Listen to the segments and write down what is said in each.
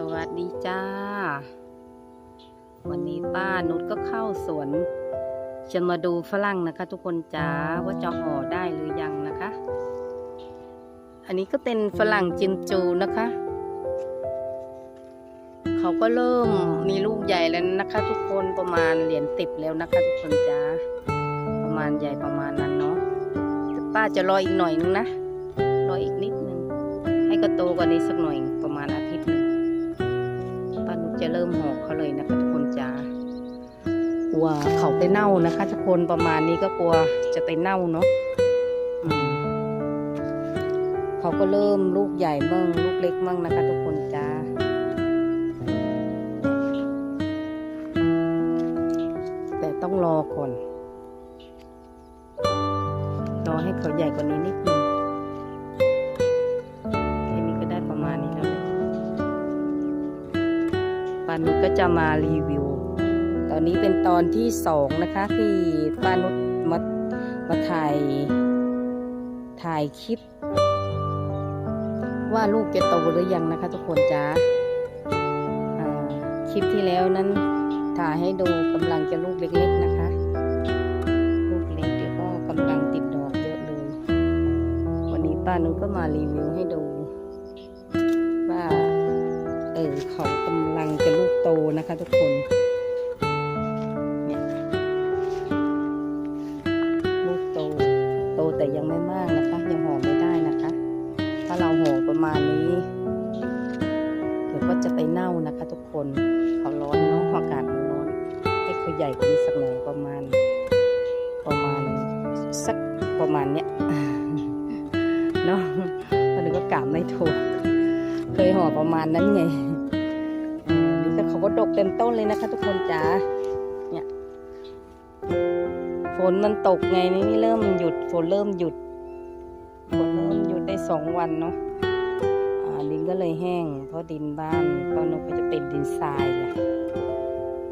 สวัสดีจ้า วันนี้ป้านุชก็เข้าสวน จะมาดูฝรั่งนะคะ ทุกคนจ้าว่าจะห่อได้หรือยังนะคะ อันนี้ก็เป็นฝรั่งจินจูนะคะ เขาก็เริ่มมีลูกใหญ่แล้วนะคะ ทุกคนประมาณเหรียญติบแล้วนะคะ ทุกคนจ้าประมาณใหญ่ประมาณนั้นเนาะแต่ป้าจะรออีกหน่อยนึงนะรออีกนิดนึงให้ก็โตกว่านี้สักหน่อยประมาณอา จะเริ่มห่อเขาเลยนะคะทุกคนจ้ากลัวเขาไปเน่านะคะ ทุกคนประมาณนี้ก็กลัวจะไปเน่าเนาะเขาก็เริ่มลูกใหญ่มั่งลูกเล็กมั่งนะคะ ทุกคนจ้าแต่ต้องรอก่อน รอให้เขาใหญ่กว่านี้นิดนึง นุชก็จะมารีวิว ตอนนี้เป็นตอนที่สองนะคะที่ป้านุชมามาถ่าย ถ่ายคลิป ว่าลูกจะโตหรือยังนะคะทุกคนจ้าคลิปที่แล้วนั้นถ่ายให้ดูกำลังจะลูกเล็กๆนะคะ ลูกเล็กเดี๋ยวก็กำลังติดดอกเยอะเลย วันนี้ป้านุชก็มารีวิวให้ดู ว่าเออขากำลัง โตนะคะทุกคนเนี่ยลูกโต โตแต่ยังไม่มากนะคะ ยังห่อไม่ได้นะคะ ถ้าเราห่อประมาณนี้เดี๋ยวก็จะไปเน่านะคะ ทุกคนเขาร้อนเนาะอากาศมันร้อนให้เขาใหญ่กว่านี้สักหน่อยประมาณ ประมาณสักประมาณเนี้ยเนาะมันก็กะไม่ถูก เคยห่อประมาณนั้นไง เขาก็ดกเต็มต้นเลยนะคะ ทุกคนจ๋าเนี่ยฝนมันตกไงนี่นี่เริ่มหยุดฝนเริ่มหยุดฝนเริ่มหยุดได้สองวันเนาะดินก็เลยแห้ง เพราะดินบ้านป้านกก็จะเป็นดินทรายไง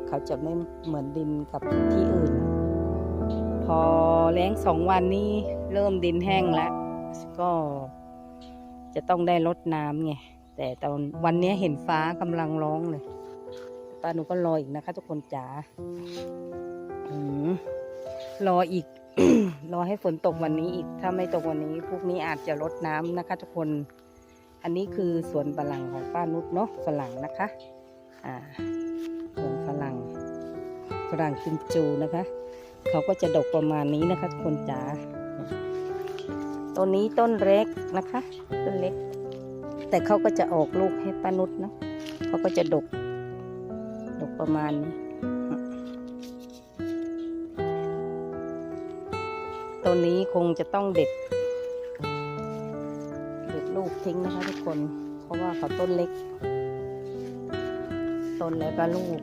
เขาจะไม่เหมือนดินกับที่อื่น พอแล้งสองวันนี้เริ่มดินแห้งแล้ว ก็จะต้องได้ลดน้ำไงแต่ตอนวันนี้เห็นฟ้ากำลังร้องเลย ป้าหนูก็รออีกนะคะ ทุกคนจ๋ารออีก รอให้ฝนตกวันนี้อีก ถ้าไม่ตกวันนี้ พวกนี้อาจจะลดน้ำนะคะ ทุกคน อันนี้คือสวนฝรั่งของป้านุชเนาะฝรั่งนะคะ อ่าสวนฝรั่งฝรั่งกิมจูนะคะ เขาก็จะดกประมาณนี้นะคะทุกคนจ๋าต้นนี้ต้นเล็กนะคะ ต้นเล็ก แต่เขาก็จะออกลูกให้ป้านุชเนาะเขาก็จะดกดก ประมาณนี้ต้นนี้คงจะต้องเด็ด เด็ดลูกทิ้งนะคะทุกคน เพราะว่าเขาต้นเล็ก ต้นแล้วก็ลูก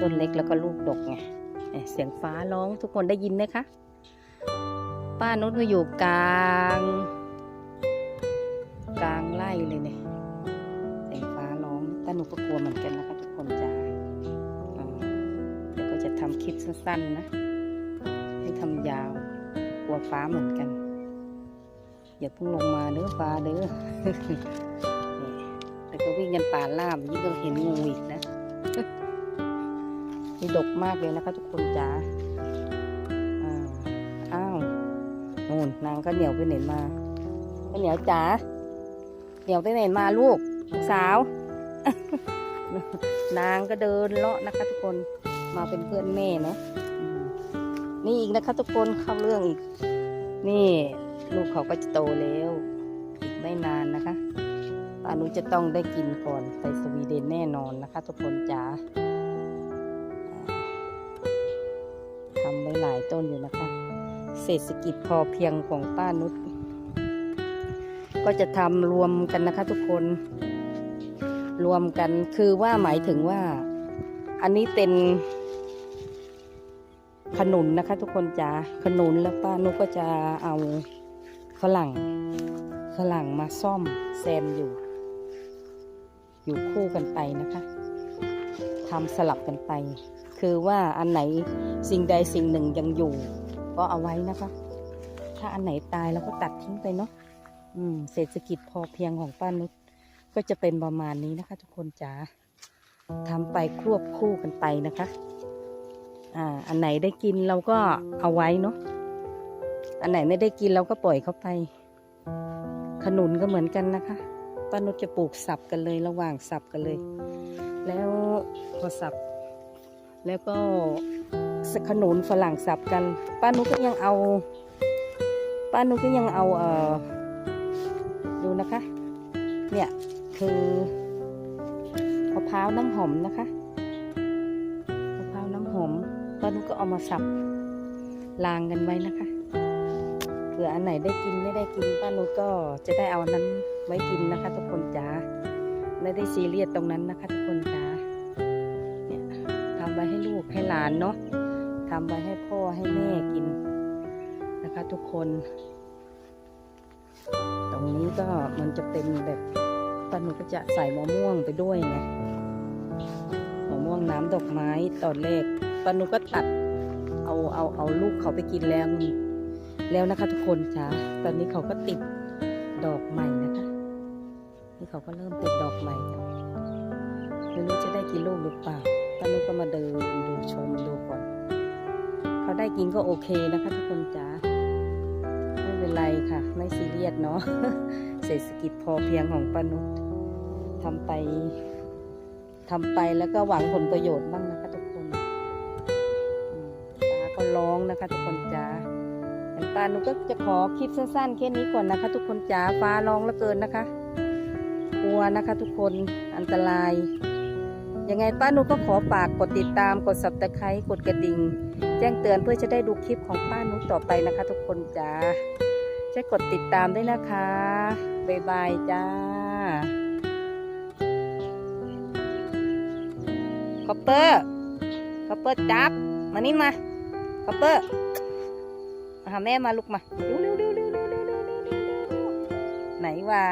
ต้นเล็กแล้วก็ลูกดกไงเสียงฟ้าร้องทุกคนได้ยินไหมคะ ป้านุชมาอยู่กลาง กลางไร่เลยเนี่ยเสียงฟ้าร้องป้านุก็กลัวเหมือนกันนะคะ ทุกคนจ้าอ่าเดี๋ยวก็จะทำคลิปสั้นๆนะไม่ทำยาวกลัวฟ้าเหมือนกัน อย่าเพิ่งลงมาเด้อฟ้าเด้อแต่ก็วิ่งกันป่าล่ามยิ่งก็เห็นงูอีกนะนี่ดกมากเลยนะคะทุกคนจ้าอ่าอ้าวนู่นนางก็เหนียวไปไหนมาก็เหนียวจ๋าเหนียวไปไหนมาลูกลูกสาว นางก็เดินเลาะนะคะทุกคนมาเป็นเพื่อนแม่นะนี่อีกนะคะทุกคนเข้าเรื่องอีก นี่ลูกเขาก็จะโตแล้วอีกไม่นานนะคะป้านุจะต้องได้กินก่อนไปสวีเดนแน่นอนนะคะ ทุกคนจ๋าอ่าทำไว้หลายต้นอยู่นะคะ เศรษฐกิจพอเพียงของป้านุชก็จะทำรวมกันนะคะทุกคน รวมกันคือว่าหมายถึงว่า อันนี้เป็น ขนุนนะคะ ทุกคนจ้าขนุนแล้วป้านุก็จะเอาฝรั่งฝรั่งมาซ่อมแซมอยู่ อยู่คู่กันไปนะคะทำสลับกันไป คือว่าอันไหนสิ่งใดสิ่งหนึ่งยังอยู่ ก็เอาไว้นะคะ ถ้าอันไหนตายเราก็ตัดทิ้งไปเนาะอืมเศรษฐกิจพอเพียงของป้านุช ก็จะเป็นประมาณนี้นะคะ ทุกคนจ๋าทำไปควบคู่กันไปนะคะ อ่า อันไหนได้กินเราก็เอาไว้เนาะ อันไหนไม่ได้กินเราก็ปล่อยเขาไป ขนุนก็เหมือนกันนะคะป้านุชจะปลูกสับกันเลยระหว่างสับกันเลย แล้วพอสับ แล้วก็สขนุนฝรั่งสับกัน ป้านุชก็ยังเอา ป้านุชก็ยังเอาเอ่อดูนะคะ เนี่ย คือมะพร้าวน้ำหอมนะคะมะพร้าวน้ำหอมป้านุก็เอามาสับลางกันไว้นะคะเผื่ออันไหนได้กินไม่ได้กินป้านุก็จะได้เอานนั้นไว้กินนะคะ ทุกคนจ๋าไม่ได้ซีเรียสตรงนั้นนะคะ ทุกคนจ๋าเนี่ยทำไว้ให้ลูกให้หลานเนาะทำไว้ให้พ่อให้แม่กินนะคะ ทุกคน ตรงนี้ก็มันจะเป็นแบบ ป้านุก็จะใส่มะม่วงไปด้วยไงมะม่วงน้ำดอกไม้ตอนแรกปานุก็ตัดเอาเอาเอาลูกเขาไปกินแล้วนี่แล้วนะคะ ทุกคนจ้าตอนนี้เขาก็ติดดอกใหม่นะคะ นี่เขาก็เริ่มติดดอกใหม่กันไม่รู้จะได้กินลูกหรือเปล่าป้านุชก็มาเดินดูชมดูก่อน เขาได้กินก็โอเคนะคะ ทุกคนจ้าไม่เป็นไรค่ะ ไม่ซีเรียสเนาะเศรษฐกิจพอเพียงของป้านุช ทำไปทำไปแล้วก็หวังผลประโยชน์บ้างนะคะทุกคนอืมป้าก็ร้องนะคะ ทุกคนจ้าอันป้านุก็จะขอคลิปสั้นๆแค่นี้ก่อนนะคะ ทุกคนจ้าฟ้าร้องเหลือเกินนะคะ กลัวนะคะ ทุกคนอันตรายยังไงป้านุก็ขอฝากกดติดตามกดสับตะไคร้กดกระดิ่งแจ้งเตือนเพื่อจะได้ดูคลิปของป้านุต่อไปนะคะ ทุกคนจ้าช่วยกดติดตามด้วยนะคะ บ๊ายบายจ้า คอปเปอร์คอปเปอร์จับ มานี่มาคอปเปอร์มาหาแม่มาลุกมาเร็วๆๆๆๆๆๆๆวเร็ไหนวะ